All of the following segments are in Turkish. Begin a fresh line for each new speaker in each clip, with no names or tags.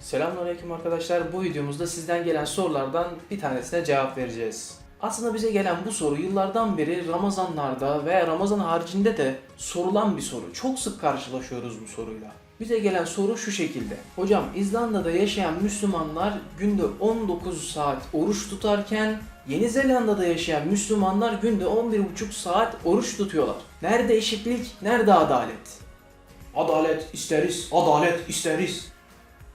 Selamünaleyküm arkadaşlar. Bu videomuzda sizden gelen sorulardan bir tanesine cevap vereceğiz. Aslında bize gelen bu soru yıllardan beri Ramazanlarda veya Ramazan haricinde de sorulan bir soru. Çok sık karşılaşıyoruz bu soruyla. Bize gelen soru şu şekilde. Hocam İzlanda'da yaşayan Müslümanlar günde 19 saat oruç tutarken Yeni Zelanda'da yaşayan Müslümanlar günde 11,5 saat oruç tutuyorlar. Nerede eşitlik, nerede adalet? Adalet isteriz, adalet isteriz.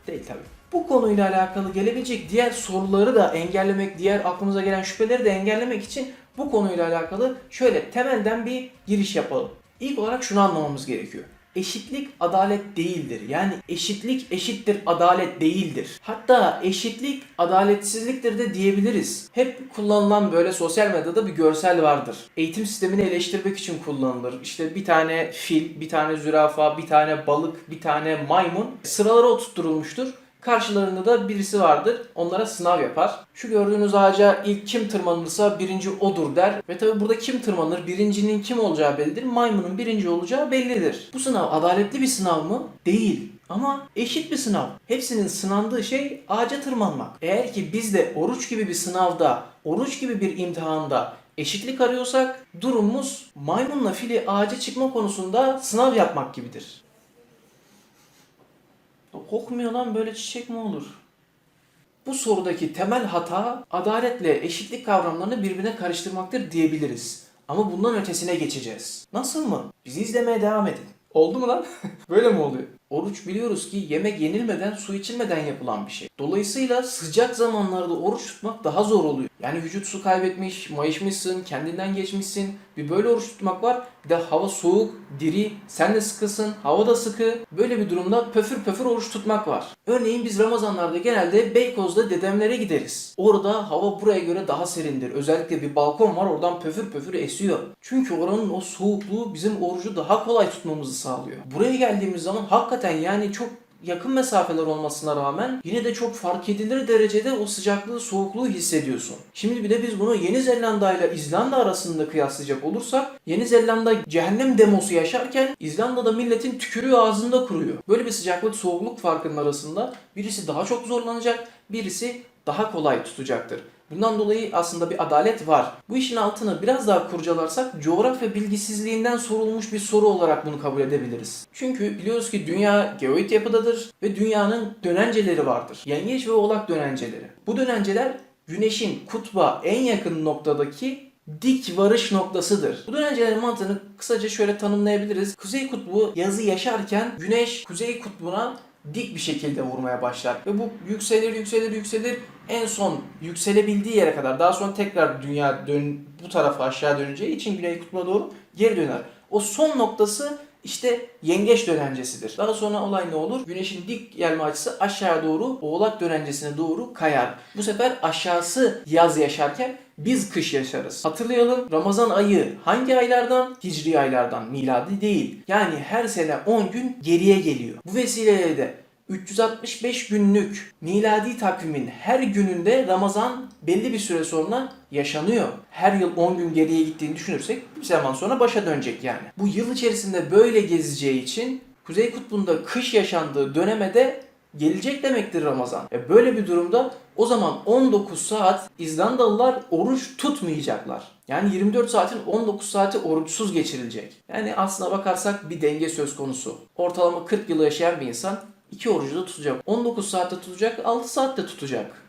Değil tabii. Bu konuyla alakalı gelebilecek diğer soruları da engellemek, diğer aklımıza gelen şüpheleri de engellemek için bu konuyla alakalı şöyle temelden bir giriş yapalım. İlk olarak şunu anlamamız gerekiyor. Eşitlik adalet değildir. Yani eşitlik eşittir adalet değildir. Hatta eşitlik adaletsizliktir de diyebiliriz. Hep kullanılan böyle sosyal medyada bir görsel vardır. Eğitim sistemini eleştirmek için kullanılır. İşte bir tane fil, bir tane zürafa, bir tane balık, bir tane maymun sıralara oturtturulmuştur. Karşılarında da birisi vardır. Onlara sınav yapar. Şu gördüğünüz ağaca ilk kim tırmanırsa birinci odur der. Ve tabi burada kim tırmanır, birincinin kim olacağı bellidir. Maymunun birinci olacağı bellidir. Bu sınav adaletli bir sınav mı? Değil. Ama eşit bir sınav. Hepsinin sınandığı şey ağaca tırmanmak. Eğer ki biz de oruç gibi bir sınavda, oruç gibi bir imtihanda eşitlik arıyorsak durumumuz maymunla fili ağaca çıkma konusunda sınav yapmak gibidir. Kokmuyor lan böyle çiçek mi olur? Bu sorudaki temel hata adaletle eşitlik kavramlarını birbirine karıştırmaktır diyebiliriz. Ama bundan ötesine geçeceğiz. Nasıl mı? Bizi izlemeye devam edin. Oldu mu lan? Böyle mi oluyor? Oruç biliyoruz ki yemek yenilmeden, su içilmeden yapılan bir şey. Dolayısıyla sıcak zamanlarda oruç tutmak daha zor oluyor. Yani vücut su kaybetmiş, mayışmışsın, kendinden geçmişsin. Bir böyle oruç tutmak var. Bir de hava soğuk, diri, sen de sıkısın, hava da sıkı. Böyle bir durumda pöfür pöfür oruç tutmak var. Örneğin biz Ramazanlarda genelde Beykoz'da dedemlere gideriz. Orada hava buraya göre daha serindir. Özellikle bir balkon var oradan pöfür pöfür esiyor. Çünkü oranın o soğukluğu bizim orucu daha kolay tutmamızı sağlıyor. Buraya geldiğimiz zaman hakikaten yani çok yakın mesafeler olmasına rağmen yine de çok fark edilir derecede o sıcaklığı, soğukluğu hissediyorsun. Şimdi bir de biz bunu Yeni Zelanda ile İzlanda arasında kıyaslayacak olursak Yeni Zelanda cehennem demosu yaşarken İzlanda'da milletin tükürüğü ağzında kuruyor. Böyle bir sıcaklık soğukluk farkının arasında birisi daha çok zorlanacak, birisi daha kolay tutacaktır. Bundan dolayı aslında bir adalet var. Bu işin altını biraz daha kurcalarsak coğrafya bilgisizliğinden sorulmuş bir soru olarak bunu kabul edebiliriz. Çünkü biliyoruz ki dünya geoid yapıdadır ve dünyanın dönenceleri vardır. Yengeç ve oğlak dönenceleri. Bu dönenceler güneşin kutba en yakın noktadaki dik varış noktasıdır. Bu dönencelerin mantığını kısaca şöyle tanımlayabiliriz. Kuzey kutbu yazı yaşarken güneş kuzey kutbuna dik bir şekilde vurmaya başlar. Ve bu yükselir yükselir yükselir en son yükselebildiği yere kadar daha sonra tekrar dünya dön bu tarafa aşağı döneceği için güney kutbuna doğru geri döner. O son noktası işte yengeç dönencesidir. Daha sonra olay ne olur? Güneşin dik gelme açısı aşağı doğru oğlak dönencesine doğru kayar. Bu sefer aşağısı yaz yaşarken biz kış yaşarız. Hatırlayalım Ramazan ayı hangi aylardan? Hicri aylardan, miladi değil. Yani her sene 10 gün geriye geliyor. Bu vesileyle de 365 günlük miladi takvimin her gününde Ramazan belli bir süre sonra yaşanıyor. Her yıl 10 gün geriye gittiğini düşünürsek bir zaman sonra başa dönecek yani. Bu yıl içerisinde böyle gezeceği için Kuzey Kutbu'nda kış yaşandığı döneme de gelecek demektir Ramazan. E böyle bir durumda o zaman 19 saat İzlandalılar oruç tutmayacaklar. Yani 24 saatin 19 saati oruçsuz geçirilecek. Yani aslına bakarsak bir denge söz konusu. Ortalama 40 yıl yaşayan bir insan iki orucu da tutacak. 19 saatte tutacak, 6 saatte tutacak.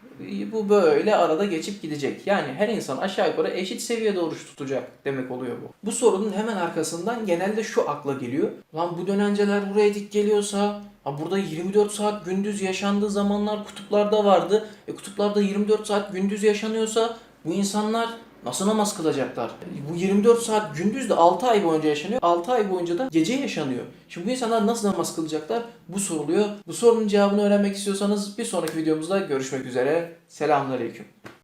Bu böyle arada geçip gidecek. Yani her insan aşağı yukarı eşit seviyede oruç tutacak demek oluyor bu. Bu sorunun hemen arkasından genelde şu akla geliyor. Lan bu dönenceler buraya dik geliyorsa Ha burada 24 saat gündüz yaşandığı zamanlar kutuplarda vardı. E kutuplarda 24 saat gündüz yaşanıyorsa bu insanlar nasıl namaz kılacaklar? Bu 24 saat gündüz de 6 ay boyunca yaşanıyor. 6 ay boyunca da gece yaşanıyor. Şimdi bu insanlar nasıl namaz kılacaklar? Bu soruluyor. Bu sorunun cevabını öğrenmek istiyorsanız bir sonraki videomuzda görüşmek üzere. Selamünaleyküm.